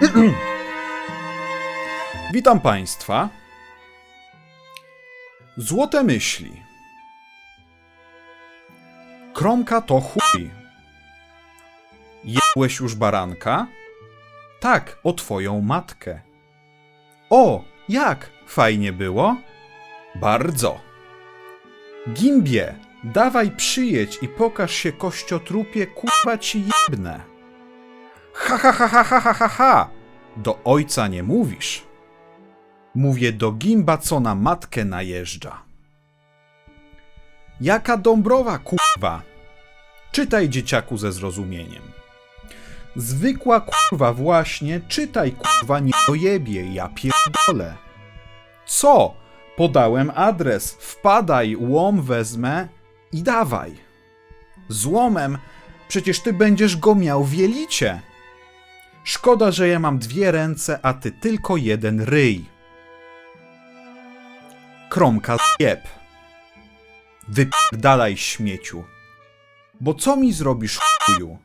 Witam Państwa. Złote myśli. Kromka to chuj. Jadłeś już baranka? Tak, o twoją matkę. O, jak? Fajnie było? Bardzo. Gimbie, dawaj przyjedź i pokaż się kościotrupie, kurwa ci jebnę. Ha ha ha ha ha ha ha ha! Do ojca nie mówisz. Mówię do gimba, co na matkę najeżdża. Jaka Dąbrowa, kurwa? Czytaj, dzieciaku, ze zrozumieniem. Zwykła kurwa właśnie, czytaj, kurwa, nie dojebie, ja pierdolę. Co? Podałem adres, wpadaj, łom wezmę i dawaj. Złomem, przecież ty będziesz go miał w jelicie. Szkoda, że ja mam dwie ręce, a ty tylko jeden ryj. Kromka jeb. Wypierdalaj śmieciu. Bo co mi zrobisz, chuju?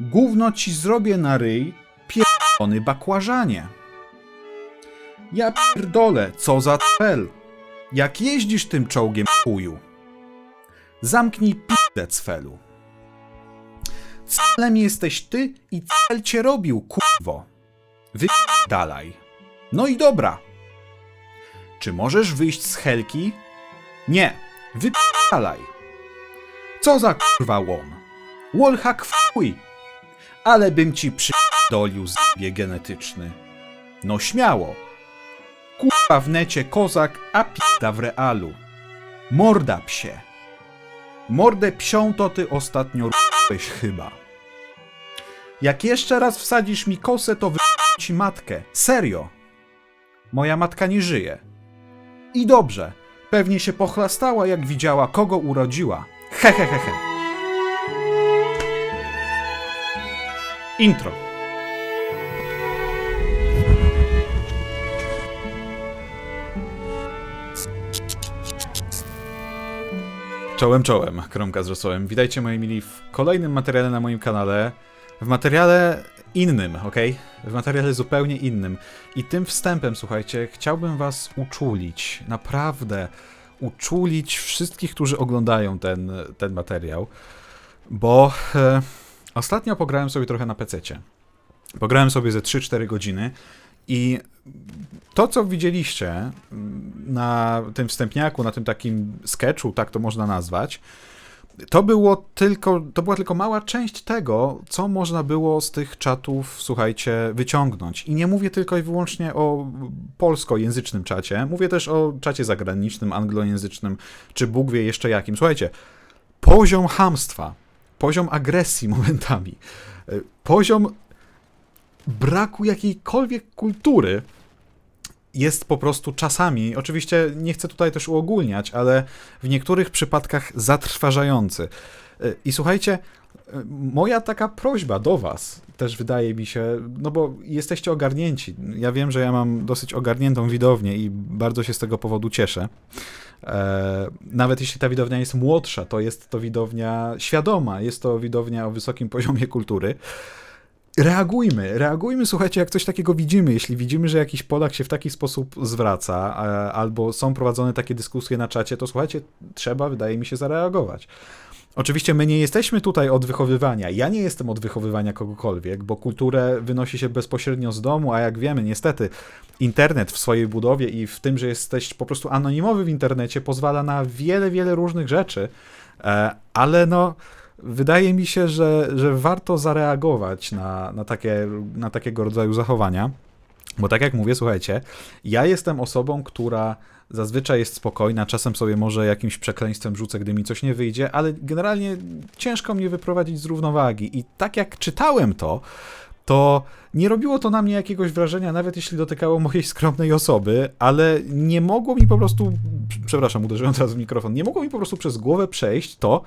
Gówno ci zrobię na ryj, pierdolony bakłażanie. Ja pierdolę, co za cel. Jak jeździsz tym czołgiem, chuju? Zamknij pizdę, cfelu. Celem jesteś ty i cel cię robił, kurwo. Wypierdalaj. No i dobra. Czy możesz wyjść z helki? Nie. Wypierdalaj. Co za kurwa łom? Wallhack w. Ale bym ci przydolił zbie genetyczny. No śmiało. Kurwa w necie kozak, a pizda w realu. Morda psie. Mordę psią to ty ostatnio r***ałeś chyba. Jak jeszcze raz wsadzisz mi kosę, to wy ci matkę. Serio. Moja matka nie żyje. I dobrze. Pewnie się pochlastała, jak widziała, kogo urodziła. He, he, he, he. Intro. Czołem, czołem, Kromka z Rosołem. Witajcie moi mili w kolejnym materiale na moim kanale. W materiale innym, ok? W materiale zupełnie innym. I tym wstępem, słuchajcie, chciałbym was uczulić, naprawdę uczulić wszystkich, którzy oglądają ten, ten materiał, bo e, ostatnio pograłem sobie trochę na PC-cie. Pograłem sobie ze 3-4 godziny i to, co widzieliście mm, na tym wstępniaku, na tym takim sketchu, tak to można nazwać, to było tylko, to była tylko mała część tego, co można było z tych czatów, słuchajcie, wyciągnąć. I nie mówię tylko i wyłącznie o polskojęzycznym czacie, mówię też o czacie zagranicznym, anglojęzycznym, czy Bóg wie jeszcze jakim. Słuchajcie, poziom hamstwa, poziom agresji momentami, y, poziom braku jakiejkolwiek kultury jest po prostu czasami, oczywiście nie chcę tutaj też uogólniać, ale w niektórych przypadkach zatrważający. Y, I słuchajcie, y, moja taka prośba do Was też wydaje mi się, no bo jesteście ogarnięci. Ja wiem, że ja mam dosyć ogarniętą widownię i bardzo się z tego powodu cieszę. E, nawet jeśli ta widownia jest młodsza, to jest to widownia świadoma, jest to widownia o wysokim poziomie kultury reagujmy, reagujmy, słuchajcie, jak coś takiego widzimy. Jeśli widzimy, że jakiś Polak się w taki sposób zwraca, a- albo są prowadzone takie dyskusje na czacie, to słuchajcie, trzeba, wydaje mi się, zareagować. Oczywiście my nie jesteśmy tutaj od wychowywania. Ja nie jestem od wychowywania kogokolwiek, bo kulturę wynosi się bezpośrednio z domu, a jak wiemy, niestety, internet w swojej budowie i w tym, że jesteś po prostu anonimowy w internecie, pozwala na wiele, wiele różnych rzeczy, e, ale no wydaje mi się, że, że warto zareagować na, na, takie, na takiego rodzaju zachowania. Bo tak jak mówię, słuchajcie, ja jestem osobą, która zazwyczaj jest spokojna, czasem sobie może jakimś przekleństwem rzucę, gdy mi coś nie wyjdzie, ale generalnie ciężko mnie wyprowadzić z równowagi. I tak jak czytałem to, to nie robiło to na mnie jakiegoś wrażenia, nawet jeśli dotykało mojej skromnej osoby, ale nie mogło mi po prostu, przepraszam, uderzyłem teraz w mikrofon, nie mogło mi po prostu przez głowę przejść to,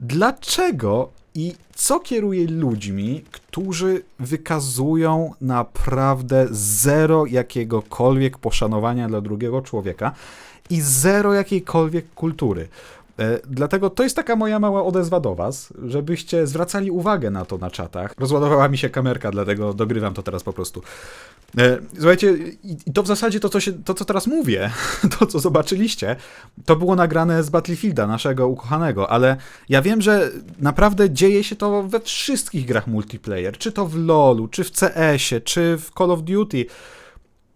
dlaczego I co kieruje ludźmi, którzy wykazują naprawdę zero jakiegokolwiek poszanowania dla drugiego człowieka i zero jakiejkolwiek kultury? E, Dlatego to jest taka moja mała odezwa do Was, żebyście zwracali uwagę na to na czatach. Rozładowała mi się kamerka, dlatego dogrywam to teraz po prostu. E, Słuchajcie, i to w zasadzie to co, się, to, co teraz mówię, to, co zobaczyliście, to było nagrane z Battlefielda, naszego ukochanego, ale ja wiem, że naprawdę dzieje się to we wszystkich grach multiplayer, czy to w LoLu, czy w CS-ie, czy w Call of Duty.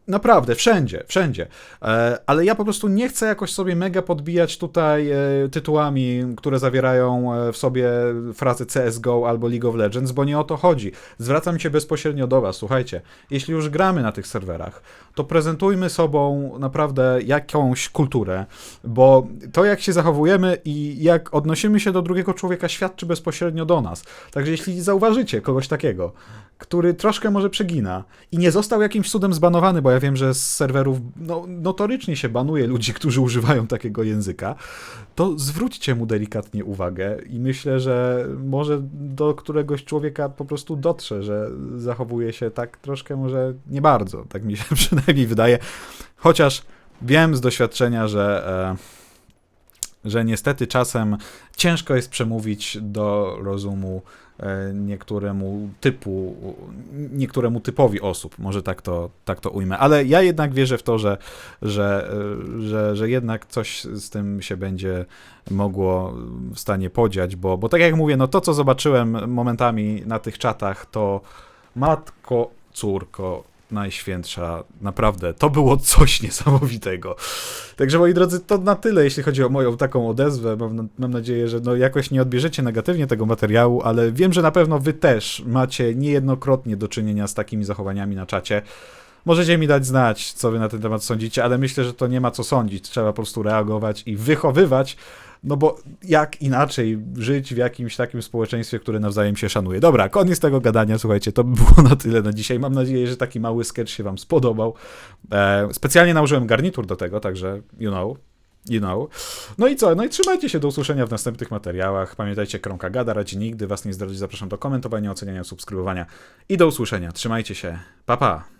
Naprawdę, wszędzie, wszędzie. E, ale ja po prostu nie chcę jakoś sobie mega podbijać tutaj e, tytułami, które zawierają e, w sobie frazy CSGO albo League of Legends, bo nie o to chodzi. Zwracam się bezpośrednio do Was. Słuchajcie, jeśli już gramy na tych serwerach, to prezentujmy sobą naprawdę jakąś kulturę, bo to jak się zachowujemy i jak odnosimy się do drugiego człowieka świadczy bezpośrednio do nas. Także jeśli zauważycie kogoś takiego, który troszkę może przegina i nie został jakimś cudem zbanowany, bo ja wiem, że z serwerów no, notorycznie się banuje ludzi, którzy używają takiego języka, to zwróćcie mu delikatnie uwagę i myślę, że może do któregoś człowieka po prostu dotrze, że zachowuje się tak troszkę może nie bardzo, tak mi się przynajmniej wydaje. Chociaż wiem z doświadczenia, że e, że niestety czasem ciężko jest przemówić do rozumu e, niektóremu typu, niektóremu typowi osób, może tak to, tak to ujmę, ale ja jednak wierzę w to, że, że, e, że, że jednak coś z tym się będzie mogło w stanie podziać, bo, bo tak jak mówię, no to co zobaczyłem momentami na tych czatach, to matko, córko, najświętsza, naprawdę, to było coś niesamowitego. Także moi drodzy, to na tyle, jeśli chodzi o moją taką odezwę. Mam, mam nadzieję, że no jakoś nie odbierzecie negatywnie tego materiału, ale wiem, że na pewno wy też macie niejednokrotnie do czynienia z takimi zachowaniami na czacie. Możecie mi dać znać, co wy na ten temat sądzicie, ale myślę, że to nie ma co sądzić. Trzeba po prostu reagować i wychowywać, no bo jak inaczej żyć w jakimś takim społeczeństwie, które nawzajem się szanuje. Dobra, koniec tego gadania, słuchajcie, to by było na tyle na dzisiaj. Mam nadzieję, że taki mały sketch się wam spodobał. E, specjalnie nałożyłem garnitur do tego, także you know. You know. No i co? No i trzymajcie się do usłyszenia w następnych materiałach. Pamiętajcie, kromka gada, radzi nigdy was nie zdradzi. Zapraszam do komentowania, oceniania, subskrybowania i do usłyszenia. Trzymajcie się. Pa, pa.